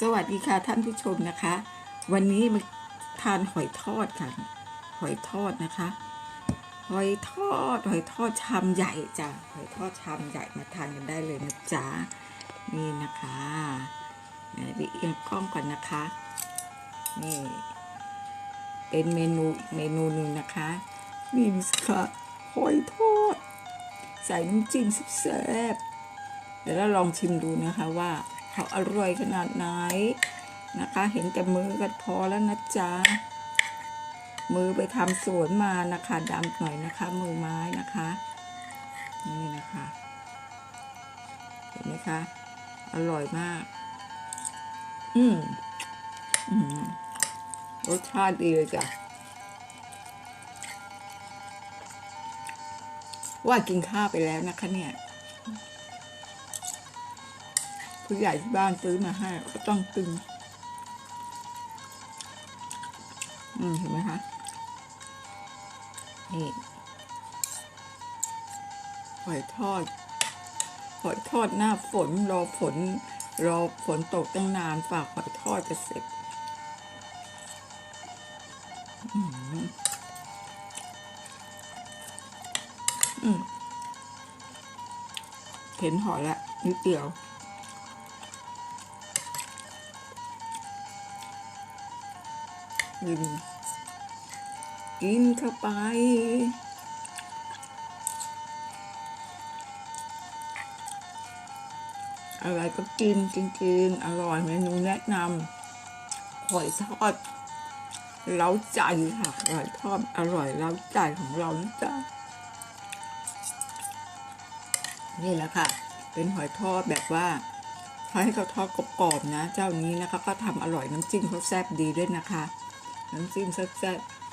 สวัสดีค่ะท่านผู้ชมนะคะ วันนี้มาทานหอยทอดค่ะ หอยทอดนะคะ หอยทอด หอยทอดชามใหญ่จ้ะหอยทอดชามใหญ่มาทานกันได้เลยนะจ๊ะนี่นะคะไหนไปเอียงกล้องก่อนนะคะ นี่เป็นเมนูเมนูหนึ่งนะคะนี่ค่ะหอยทอด ใส่น้ำจิ้มแซ่บๆเดี๋ยวเราลองชิมดูนะคะว่า เขาอร่อยขนาดไหนนะคะ เห็นแต่มือก็พอแล้วนะจ๊ะมือไปทำสวนมานะคะดำหน่อยนะคะ มือไม้นะคะนี่นะคะเห็นไหมคะอร่อยมาก อืมอืมรสชาติดีเลยจ้ะว่ากินข้าวไปแล้วนะคะเนี่ย ผู้ใหญ่ที่บ้านซื้อมาให้ก็ต้องกินอืมเห็นไหมคะนี่หอยทอดหอยทอดหน้าฝนรอฝนรอฝนตกตั้งนานฝากหอยทอดจะเสร็จอืมอืมเห็นหอยละนิดเดียว กิน กินเข้าไป อะไรก็กินกินกินอร่อยเมนูแนะนำหอยทอดเล้าใจค่ะหอยทอดอร่อยเล้าใจของเรานะจ๊ะนี่แหละค่ะ เป็นหอยทอดแบบว่าเขาให้เขาทอดกรอบๆนะ เจ้านี้นะคะก็ทำอร่อยน้ำจิ้มเขาแซ่บดีด้วยนะคะ น้ำจิ้มแซ่บๆ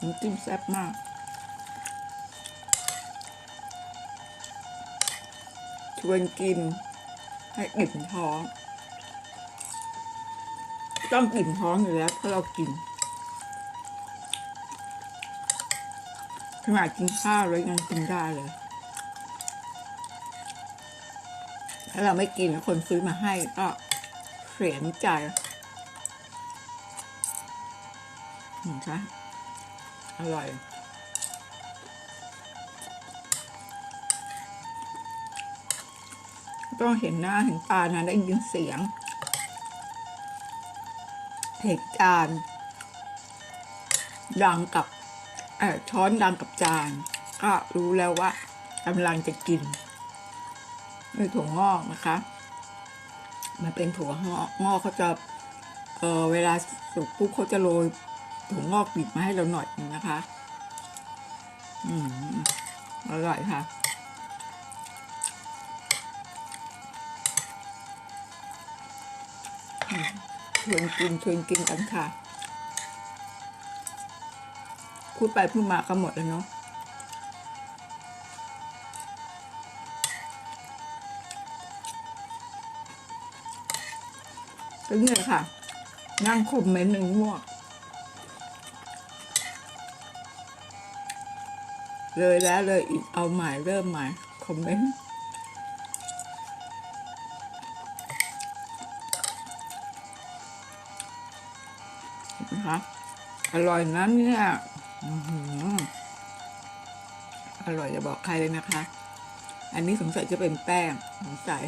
น้ำจิ้มแซ่บมาก ชวนกิน ให้อิ่มท้อง ต้องอิ่มท้องอยู่แล้วเพราะเรากินขนาดกินข้าวแล้วยังกินได้เลย ถ้าเราไม่กินคนซื้อมาให้ก็ เสียใจเห็นไหมอร่อยต้องเห็นหน้าเห็นตานะได้ยินเสียงเหตุการณ์ดังกับช้อนดังกับจาน ก็รู้แล้วว่ากำลังจะกินนี่ถั่วงอกนะคะ มันเป็นถั่วงอกงอกเขาจะเออเวลาสุกปุ๊บเขาจะโรยถั่วงอกบีบมาให้เราหน่อยนึงนะคะ อืมอร่อยค่ะชวนกินชวนกินกันค่ะ พูดไปพูดมาก็หมดแล้วเนาะ ก็เนี่ยค่ะ นั่งคอมเมนต์หนึ่งง่วเลยแล้วเลยอีกเอาใหม่เริ่มใหม่ คอมเมนต์นะคะอร่อยนะเนี่ยอร่อยจะบอกใครเลยนะคะ อันนี้สงสัยจะเป็นแป้งสงสัย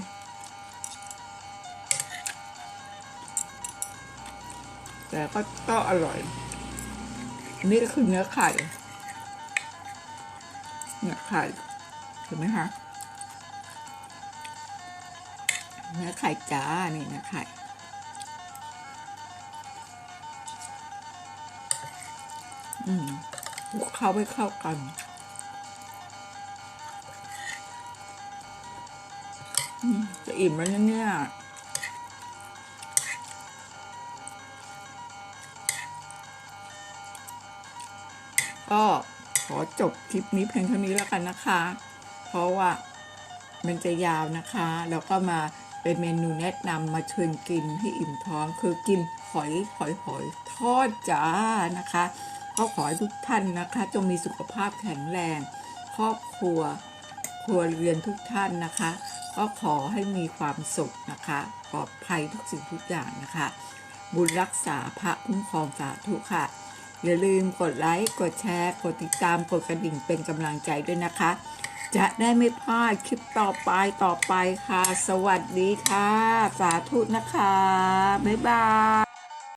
แต่ก็ก็อร่อยนนี้ก็คือเนื้อไข่ เนื้อไข่เห็นไหมคะ เนื้อไข่จ้า นี่เนื้อไข่อืมเข้าให้เข้ากัน จะอิ่มแล้วเนี่ย ก็ขอจบคลิปนี้เพียงเท่านี้แล้วกันนะคะ เพราะว่ามันจะยาวนะคะ แล้วก็มาเป็นเมนูแนะนำมาชวนกินให้อิ่มท้อง คือกินหอยหอยหอยทอดจ้านะคะก็ขอให้ทุกท่านนะคะ จงมีสุขภาพแข็งแรง ครอบครัวครัวเรือนทุกท่านนะคะ ก็ขอให้มีความสุขนะคะปลอดภัยทุกสิ่งทุกอย่างนะคะ บุญรักษาพระคุ้มครองสาธุค่ะ อย่าลืมกดไลค์ กดแชร์ กดติดตาม กดกระดิ่งเป็นกำลังใจด้วยนะคะ จะได้ไม่พลาดคลิปต่อไปต่อไปค่ะ สวัสดีค่ะ สาธุนะคะ บ๊ายบาย